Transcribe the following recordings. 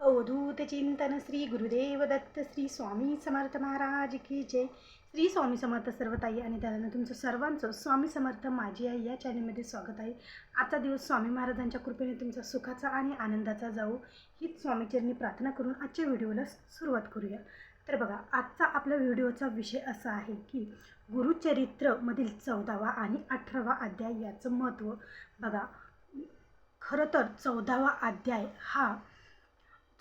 अवधूत चिंतन श्री गुरुदेव दत्त श्री स्वामी समर्थ महाराज की जय. श्री स्वामी समर्थ सर्वताई आणि दादांना तुमचं सर्वांचं स्वामी समर्थ माझी आई या चॅनलमध्ये स्वागत आहे. आजचा दिवस स्वामी महाराजांच्या कृपेने तुमचा सुखाचा आणि आनंदाचा जाऊ हीच स्वामीचरणी प्रार्थना करून आजच्या व्हिडिओला सुरुवात करूया. तर बघा आजचा आपल्या व्हिडिओचा विषय असा आहे की गुरुचरित्रमधील चौदावा आणि अठरावा अध्याय याचं महत्त्व. बघा खरं तर चौदावा अध्याय हा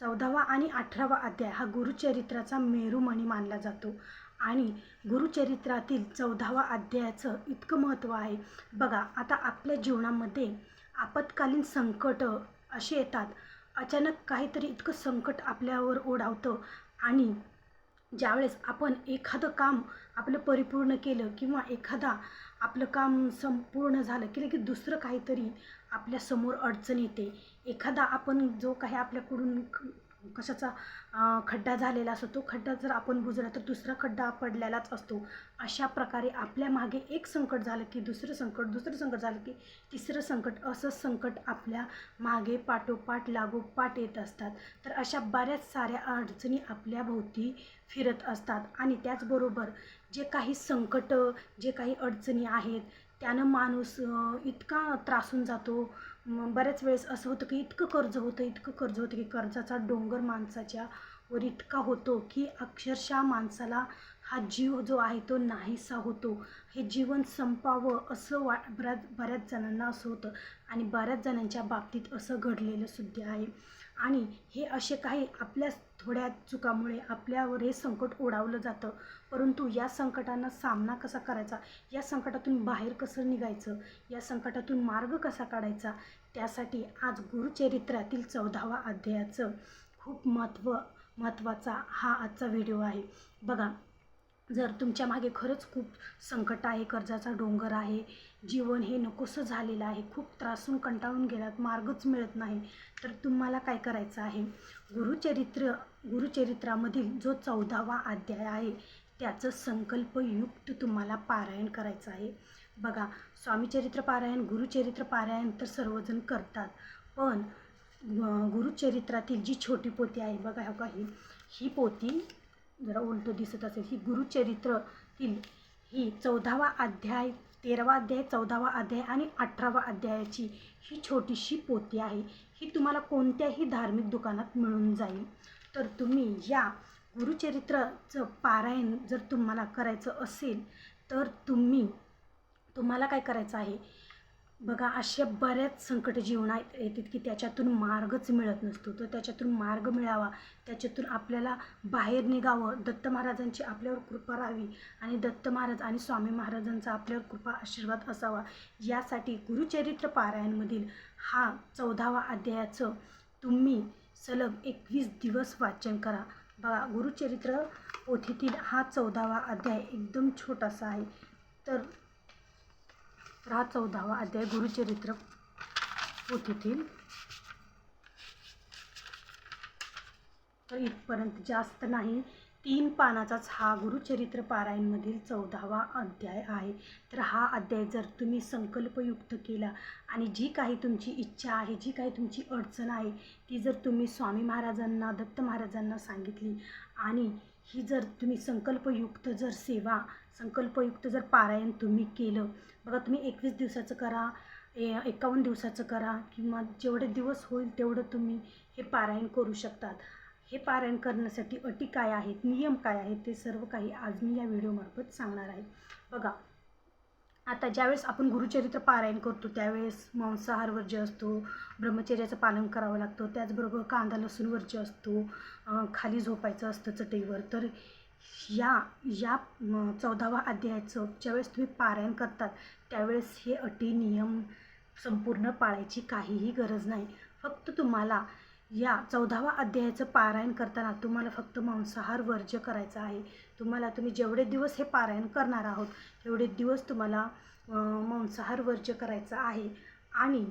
चौदावा आणि अठरावा अध्याय हा गुरुचरित्राचा मेरुमणी मानला जातो. आणि गुरुचरित्रातील चौदावा अध्यायाचं इतकं महत्त्व आहे. बघा आता आपल्या जीवनामध्ये आपत्कालीन संकट असे येतात. अचानक काहीतरी इतकं संकट आपल्यावर ओढावतं आणि ज्यावेळेस आपण एखादं काम आपलं परिपूर्ण केलं किंवा एखादा आपलं काम संपूर्ण झालं की लगेच दुसरं काहीतरी आपल्यासमोर अडचण येते. एखादा आपण जो काही आपल्याकडून कशाचा खड्डा झालेला असतो तो खड्डा जर आपण बुजला तर दुसरा खड्डा पडलेलाच असतो. अशा प्रकारे आपल्या मागे एक संकट झालं की दुसरं संकट दुसरं संकट झालं की तिसरं संकट असं संकट आपल्या मागे पाठोपाठ लागोपाठ येत असतात. तर अशा बऱ्याच साऱ्या अडचणी आपल्या भोवती फिरत असतात. आणि त्याचबरोबर जे काही संकट जे काही अडचणी आहेत त्यानं माणूस इतका त्रासून जातो बऱ्याच वेळेस असं होतं की इतकं कर्ज होतं इतकं कर्ज होतं की कर्जाचा डोंगर माणसाच्या वर इतका होतो की अक्षरशः माणसाला हा जीव जो आहे तो नाहीसा होतो. हे जीवन संपावं असं वा बऱ्याच बऱ्याच जणांना असं होतं आणि बऱ्याच जणांच्या बाबतीत असं घडलेलं सुद्धा आहे. आणि हे असे काही आपल्या थोड्या चुकामुळे आपल्यावर हे संकट ओढावलं जातं. परंतु या संकटांना सामना कसा करायचा? या संकटातून बाहेर कसं निघायचं? या संकटातून मार्ग कसा काढायचा? त्यासाठी आज गुरुचरित्रातील चौदावा अध्यायाचं खूप महत्त्व महत्त्वाचा हा आजचा व्हिडिओ आहे. बघा जर तुमच्या मागे खरंच खूप संकट आहे कर्जाचा डोंगर आहे जीवन हे नकोसं झालेलं आहे खूप त्रासून कंटाळून गेलात मार्गच मिळत नाही तर तुम्हाला काय करायचं आहे? गुरुचरित्र गुरुचरित्रामधील जो चौदावा अध्याय आहे त्याचं संकल्पयुक्त तुम्हाला पारायण करायचं आहे. बघा स्वामीचरित्र पारायण गुरुचरित्र पारायण तर सर्वजण करतात पण गुरुचरित्रातील जी छोटी पोती आहे बघा हो का ही ही पोती जरा उलटं दिसत असेल. ही गुरुचरित्रातील ही चौदावा अध्याय तेरावा अध्याय चौदावा अध्याय आणि अठरावा अध्यायाची ही छोटीशी पोती आहे. ही तुम्हाला कोणत्याही धार्मिक दुकानात मिळून जाईल. तर तुम्ही या गुरुचरित्राचं पारायण जर तुम्हाला करायचं असेल तर तुम्ही तुम्हाला काय करायचं आहे? बघा अशा बऱ्याच संकट जीवनात येतात की त्याच्यातून मार्गच मिळत नसतो. तर त्याच्यातून मार्ग मिळावा. त्याच्यातून आपल्याला बाहेर निघावं. दत्त महाराजांची आपल्यावर कृपा राहावी आणि दत्त महाराज आणि स्वामी महाराजांचा आपल्यावर कृपा आशीर्वाद असावा. यासाठी गुरुचरित्र पारायणमधील हा चौदावा अध्यायाचं तुम्ही सलग एकवीस दिवस वाचन करा. बघा गुरुचरित्र पोथीतील हा चौदावा अध्याय एकदम छोटासा आहे. तर तर हा चौदावा अध्याय गुरुचरित्र पोथीतील. तर इथपर्यंत जास्त नाही तीन पानाचाच हा गुरुचरित्र पारायणमधील चौदावा अध्याय आहे. तर हा अध्याय जर तुम्ही संकल्पयुक्त केला आणि जी काही तुमची इच्छा आहे जी काही तुमची अडचण आहे ती जर तुम्ही स्वामी महाराजांना दत्त महाराजांना सांगितली आणि ही जर तुम्ही संकल्पयुक्त जर सेवा संकल्पयुक्त जर पारायण तुम्ही केलं बघा तुम्ही एकवीस दिवसाचं करा ए एकावन्न दिवसाचं करा किंवा जेवढे दिवस होईल तेवढं तुम्ही हे पारायण करू शकतात. हे पारायण करण्यासाठी अटी काय आहेत नियम काय आहेत ते सर्व काही आज मी या व्हिडिओमार्फत सांगणार आहे. बघा आता ज्यावेळेस आपण गुरुचरित्र पारायण करतो त्यावेळेस मांसाहार वर्ज्य असतो ब्रह्मचर्याचं पालन करावं लागतं त्याचबरोबर कांदा लसूण वर्ज्य असतो खाली झोपायचं असतं चटईवर तर या या चौदावा अध्यायाचं ज्यावेळेस तुम्ही पारायण करतात त्यावेळेस हे अटी नियम संपूर्ण पाळायची काहीही गरज नाही. फक्त तुम्हाला या चौदावा अध्यायाचं पारायण करताना तुम्हाला फक्त मांसाहार वर्ज्य करायचा आहे. तुम्हाला तुम्ही जेवढे दिवस हे पारायण करणार आहोत तेवढे दिवस तुम्हाला मांसाहार वर्ज्य करायचा आहे. आणि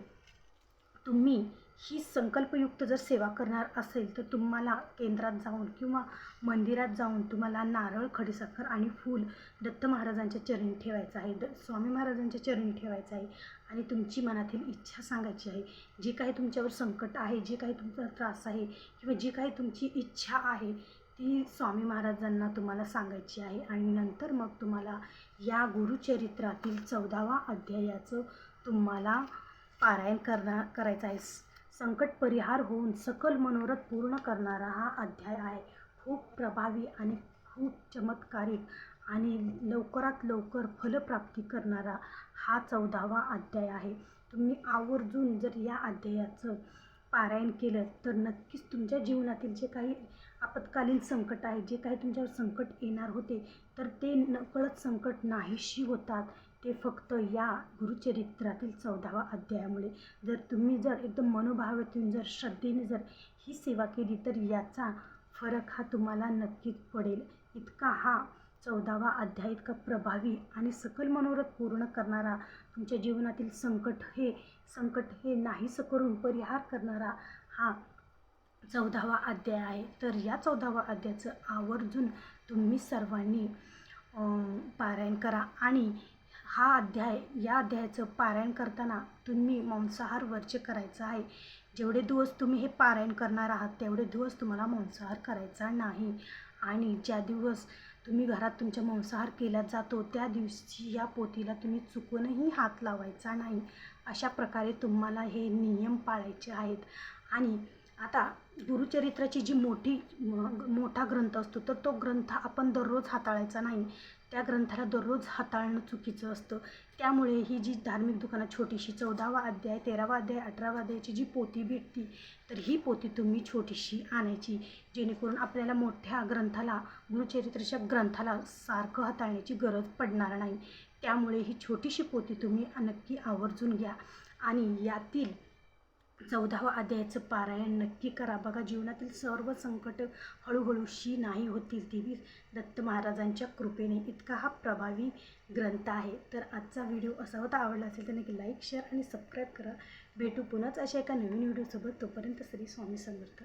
तुम्ही ही संकल्पयुक्त जर सेवा करणार असेल तर तुम्हाला केंद्रात जाऊन किंवा मंदिरात जाऊन तुम्हाला नारळ खडीसाखर आणि फूल दत्त महाराजांच्या चरणी ठेवायचं आहे. द स्वामी महाराजांच्या चरणी ठेवायचं आहे आणि तुमची मनातील इच्छा सांगायची आहे. जी काही तुमच्यावर संकट आहे जे काही तुमचा त्रास आहे किंवा जी काही तुमची इच्छा आहे ती स्वामी महाराजांना तुम्हाला सांगायची आहे आणि नंतर मग तुम्हाला या गुरुचरित्रातील चौदावा अध्यायाचं तुम्हाला पारायण करणार करायचं आहे. संकट परिहार होऊन सकल मनोरथ पूर्ण करणारा हा अध्याय आहे. खूप प्रभावी आणि खूप चमत्कारिक आणि लवकरात लवकर फलप्राप्ती करणारा हा चौदावा अध्याय आहे. तुम्ही आवर्जून जर या अध्यायाचं पारायण केलं तर नक्कीच तुमच्या जीवनातील जे काही आपत्कालीन संकट आहे जे काही तुमच्यावर संकट येणार होते तर ते नकळत संकट नाहीशी होतात. ते फक्त या गुरुचरित्रातील चौदावा अध्यायामुळे. जर तुम्ही जर एकदम मनोभावातून जर श्रद्धेने जर ही सेवा केली तर याचा फरक हा तुम्हाला नक्कीच पडेल. इतका हा चौदावा अध्याय इतका प्रभावी आणि सकल मनोरथ पूर्ण करणारा तुमच्या जीवनातील संकट हे संकट हे नाहीसं करून परिहार करणारा हा चौदावा अध्याय आहे. तर या चौदावा अध्यायाचं आवर्जून तुम्ही सर्वांनी पारायण करा आणि हा अध्याय या अध्यायाचं पारायण करताना तुम्ही मांसाहार वर्ज्य करायचं आहे. जेवढे दिवस तुम्ही हे पारायण करणार आहात तेवढे दिवस तुम्हाला मांसाहार करायचा नाही. आणि ज्या दिवस तुम्ही घरात तुमच्या मांसाहार केला जातो त्या दिवशी या पोथीला तुम्ही चुकूनही हात लावायचा नाही. अशा प्रकारे तुम्हाला हे नियम पाळायचे आहेत. आणि आता गुरुचरित्राची जी मोठी मोठा ग्रंथ असतो तर तो ग्रंथ आपण दररोज हाताळायचा नाही. त्या ग्रंथाला दररोज हाताळणं चुकीचं असतं. त्यामुळे ही जी धार्मिक दुकानात छोटीशी चौदावा अध्याय तेरावा अध्याय अठरावा अध्यायाची जी पोती भेटती तर ही पोती तुम्ही छोटीशी आणायची जेणेकरून आपल्याला मोठ्या ग्रंथाला गुरुचरित्राच्या ग्रंथाला सारखं हाताळण्याची गरज पडणार नाही. त्यामुळे ही छोटीशी पोती तुम्ही नक्की आवर्जून घ्या. आणि यातील चौदावा अध्यायाचं पारायण नक्की करा. बघा जीवनातील सर्व संकट हळूहळूशी नाही होतील देवी दत्त महाराजांच्या कृपेने. इतका हा प्रभावी ग्रंथ आहे. तर आजचा व्हिडिओ असा होता. आवडला असेल तर नक्की लाईक शेअर आणि सबस्क्राईब करा. भेटू पुन्हाच अशा एका नवीन व्हिडिओसोबत. तोपर्यंत श्री स्वामी समर्थ.